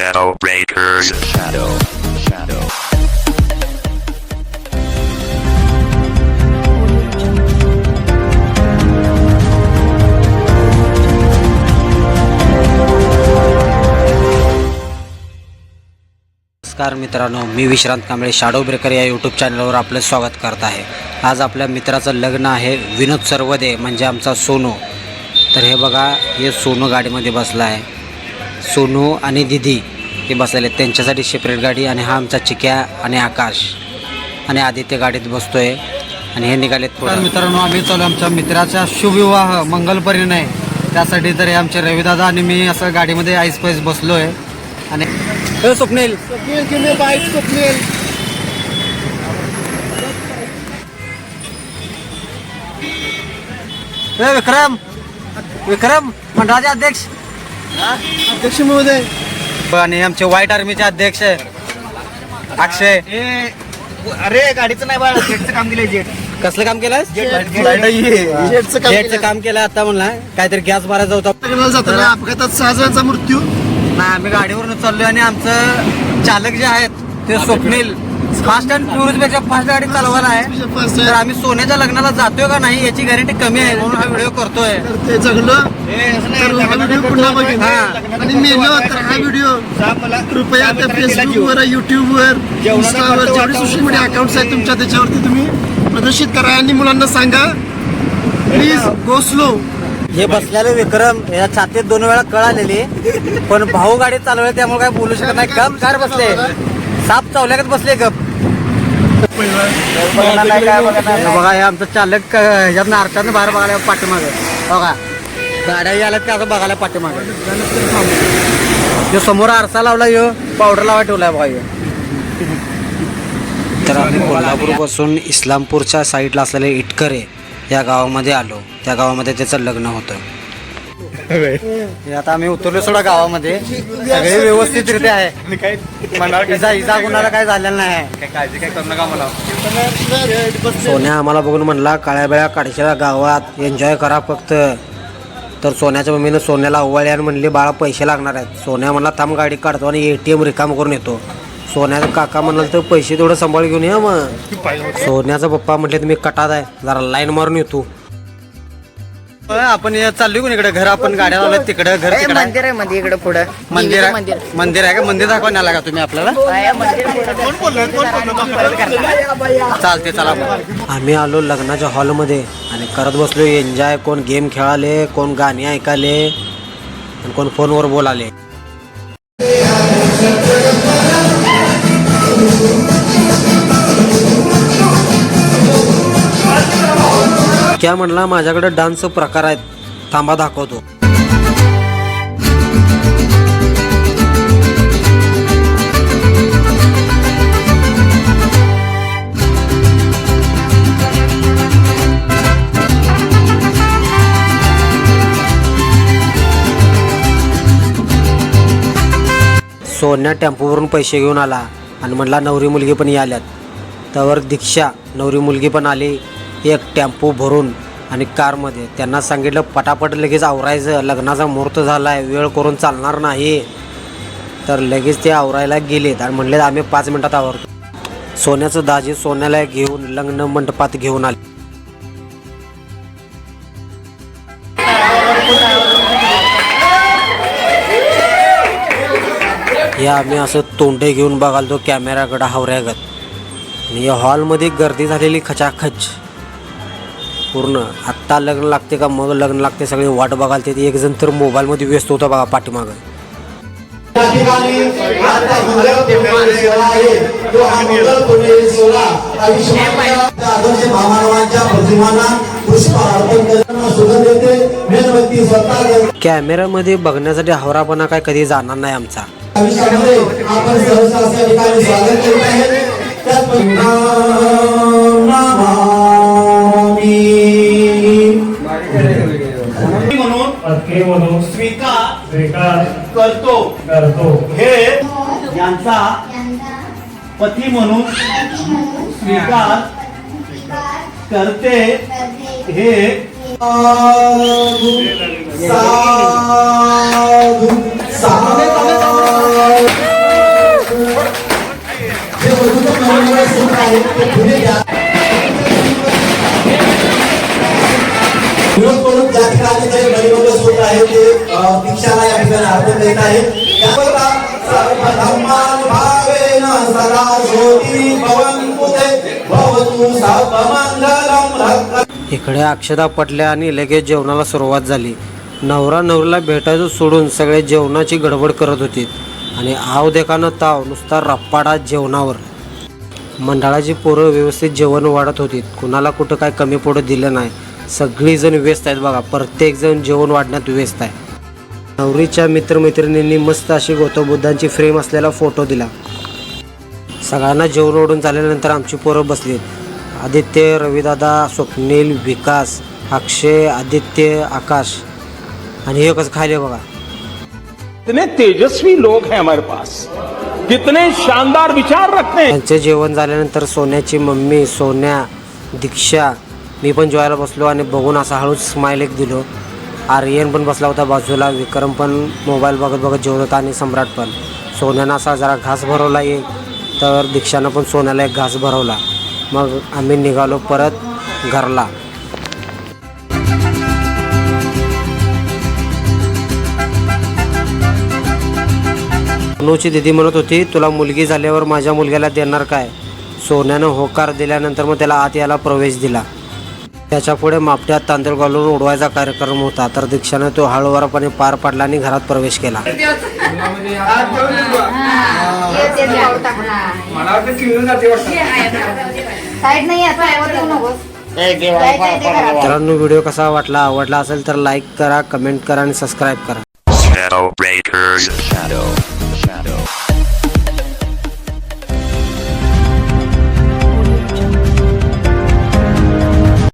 Shadow Breakers. Shadow. Shadow. नमस्कार मित्रांनो मी विश्रांत कांबळे शाडो ब्रेकर या यूट्यूब चॅनलवर आपलं स्वागत करत आहे आज आपल्या मित्राचं लग्न आहे विनोद सर्वदे म्हणजे आमचा सोनू तर हे बघा हे सोनू गाडीमध्ये बसला आहे सोनू आणि दिदी हे बसलेले आहेत. त्यांच्यासाठी सेपरेट गाडी आणि हा आमचा चिक्या आणि आकाश आणि आदित्य गाडीत बसतोय आणि हे निघालेत तर मित्रांनो आम्ही चालू आमच्या मित्राचा शुभविवाह मंगल परिणय त्यासाठी तर आमचे रविदादा आणि मी असं गाडीमध्ये आईस पैस बसलो आहे आणि हे स्वप्नील. हे विक्रम. विक्रम मंडळाचे अध्यक्ष. अध्यक्ष महोदय आणि आमचे व्हाईट आर्मीचे अध्यक्ष अक्षय. अरे गाडीचं नाही बाळा जेटचं काम दिलंय जेट. कसलं काम केलं जेटचं काम जेटचं काम केलं आता म्हणला. काहीतरी गॅस भरायचा होता. अपघातात सहा जणांचा मृत्यू. नाही आम्ही गाडीवरून चाललोय आणि आमचं चालक जे आहेत ते स्वप्नील. फास्ट अँड फ्युरियसपेक्षा फास्ट गाडी चालवायला आहे. तर आम्ही सोन्याच्या लग्नाला जातोय का नाही याची गॅरंटी कमी आहे म्हणून हा व्हिडिओ करतोय. तर ते जगलं तर हा व्हिडिओ पुन्हा बघेन. आणि मेलो तर हा व्हिडिओ कृपया त्या फेसबुकवर युट्यूबवर इंस्टावर जेवढे सोशल मीडिया अकाउंट्स आहेत तुमच्या त्याच्यावरती तुम्ही प्रदर्शित करा. आणि मुलांना सांगा प्लीज गो स्लो हे बसलेले विक्रम या छातीत दोन वेळा कळ आलेली पण भाऊ गाडी चालवली त्यामुळे काय बोलू शकत नाही. गप कार बसले. साप चावल्यागत बसले गप. बघा हे आमचं चालक ह्याच्यातनं अर्थानं बाहेर बघायला पाठीमागे. बघा. गाड्या यायला ते असं बघायला पाठीमागे? जो समोर आरसा लावला यो. पावडर लावा ठेवलाय बघा. तर आम्ही कोल्हापूरपासून इस्लामपूरच्या साईडला असलेले इटकरे या गावामध्ये आलो. त्या गावामध्ये त्याचं लग्न होतं. हे आता आम्ही उतरलो सोडा गावामध्ये. सगळे व्यवस्थितरित्या आहे. इजा इजा कुणाला काय झालेलं नाही. आहे सोन्या आम्हाला बघून म्हणला काळ्या बेळ्या काडशीला गावात एन्जॉय करा फक्त. तर सोन्याच्या मम्मीनं सोन्याला ओवाळी आणि म्हणली बाळा पैसे लागणार आहेत. सोन्या म्हणला थांब गाडी काढतो आणि ए टी एम रिकाम करून येतो. सोन्याचा काका म्हणाल तर पैसे थोडं सांभाळ घेऊन या मग. सोन्याचा पप्पा म्हटले तुम्ही कटात आहे जरा लाईन मारून येतो आपण चाललोय कोण इकडे? घर आपण गाड्या लावल्या तिकडे घर तिकडे. मंदिर आहे मध्ये इकडे पुढं. मंदिर आहे? मंदिर. मंदिर आहे का? मंदिर दाखवायला आला का तुम्ही आपल्याला. चालते चला आम्ही आलो लग्नाच्या हॉलमध्ये आणि करत बसलो. एन्जॉय कोण गेम खेळाले कोण गाणी ऐकाले आणि कोण फोनवर बोलाले. क्या म्हणला माझ्याकडे डान्स प्रकार आहेत. थांबा दाखवतो. सोन्या टेम्पोवरून पैसे घेऊन आला आणि म्हणला नवरी मुलगी पण याल्यात त्यावर दीक्षा नवरी मुलगी पण आली. एक टेम्पो भरून आणि कारमध्ये. त्यांना सांगितलं पटापट लगेच आवरायचं. लग्नाचा मुहूर्त झाला आहे वेळ करून चालणार नाही. तर लगेच ते आवरायला गेलेत आणि म्हणले आम्ही पाच मिनटात आवरतो. सोन्याचं दाजी सोन्याला घेऊन लग्न मंडपात घेऊन आले. हे आम्ही असं तोंडे घेऊन बघाल तो कॅमेराकडं हावऱ्यागत. आणि या हॉलमध्ये गर्दी झालेली खचाखच. पूर्ण. आत्ता लग्न लागते का मग लग्न लागते सगळे वाट बघाल ते एक जण तर मोबाईलमध्ये व्यस्त होता बघा पाठीमागं. कॅमेरामध्ये बघण्यासाठी हावरापणा काय कधी जाणार नाही आमचा. आपण म्हणून स्वीकार स्वीकार करतो करतो हे यांचा पती म्हणून स्वीकार करते हे साधू विरोध करून आहे ते दीक्षाला या ठिकाणी अर्पण देत आहे. सर्वधर्मान भावेन सदा ज्योती भवतु इकडे अक्षदा पटल्या आणि लगेच जेवणाला सुरुवात झाली. नवरा नवरीला भेटायचं सोडून सगळे जेवणाची गडबड करत होती. आणि आव देखानं ताव नुसता रप्पाडा जेवणावर. मंडळाची पोरं व्यवस्थित जेवण वाढत होती. कुणाला कुठं काय कमी पडू दिलं नाही. सगळीजण व्यस्त आहेत बघा. प्रत्येकजण जेवण वाढण्यात व्यस्त आहे. नवरीच्या मित्रमैत्रिणींनी मस्त अशी गौतम बुद्धांची फ्रेम असलेला फोटो दिला. सगळ्यांना जेवण ओढून झाल्यानंतर आमची पोरं बसलीत आदित्य रविदादा स्वप्नील विकास अक्षय आदित्य आकाश. आणि हे कसं खायले बघा. कितने तेजस्वी लोग हैं हमारे पास. कितने शानदार विचार रखते त्यांचे जेवण झाल्यानंतर सोन्याची मम्मी सोन्या दीक्षा मी पण जेवायला बसलो आणि बघून असा हळूच स्माईल एक दिलो. आर्यन पण बसला होता बाजूला विक्रम पण मोबाईल बघत बघत जेवत होता आणि सम्राट पण. सोन्यानं असा जरा घास भरवला एक तर दीक्षानं पण सोन्याला एक घास भरवला. मग आम्ही निघालो परत घरला. अनुची दिदी म्हणत होती तुला मुलगी झाल्यावर माझ्या मुलग्याला देणार काय? सोन्यानं होकार दिल्यानंतर मग त्याला आत याला प्रवेश दिला. त्याच्या पुढे मापट्यात तांदूळ घालून उडवायचा कार्यक्रम होता. तर दीक्षानं तो हळूवारपणे पार पाडला आणि घरात प्रवेश केला. मित्रांनो व्हिडिओ कसा वाटला? आवडला असेल तर लाईक करा कमेंट करा आणि सबस्क्राईब करा.